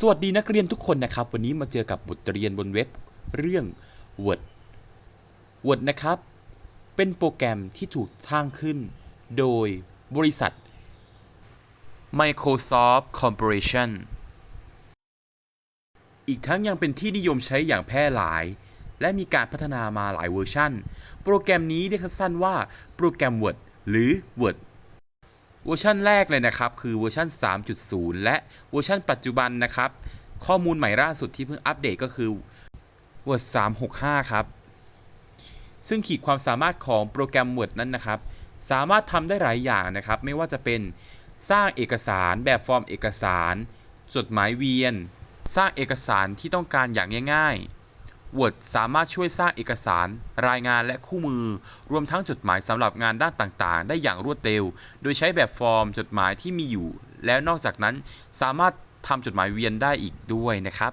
สวัสดีนักเรียนทุกคนนะครับ วันนี้มาเจอกับบทเรียนบนเว็บเรื่อง Word Word นะครับ เป็นโปรแกรมที่ถูกสร้างขึ้น โดยบริษัท Microsoft Corporation อีกทั้งยังเป็นที่นิยมใช้อย่างแพร่หลาย และมีการพัฒนามาหลายเวอร์ชันโปรแกรมนี้เรียกสั้นว่าโปรแกรม Word หรือ Word เวอร์ชันแรกเลยนะครับ คือเวอร์ชัน3.0 และเวอร์ชันปัจจุบันนะครับ ข้อมูลใหม่ล่าสุดที่เพิ่งอัปเดตก็คือ Word 365 ครับ ซึ่งขีดความสามารถของโปรแกรม Word นั้นนะครับ สามารถทำได้หลายอย่างนะครับ ไม่ว่าจะเป็นสร้างเอกสารแบบฟอร์มเอกสาร จดหมายเวียน สร้างเอกสารที่ต้องการอย่างง่ายๆ Word สามารถช่วยสร้างเอกสาร รายงานและคู่มือ รวมทั้งจดหมายสำหรับงานด้านต่างๆ ได้อย่างรวดเร็ว โดยใช้แบบฟอร์มจดหมายที่มีอยู่ แล้วนอกจากนั้นสามารถทำจดหมายเวียนได้อีกด้วยนะครับ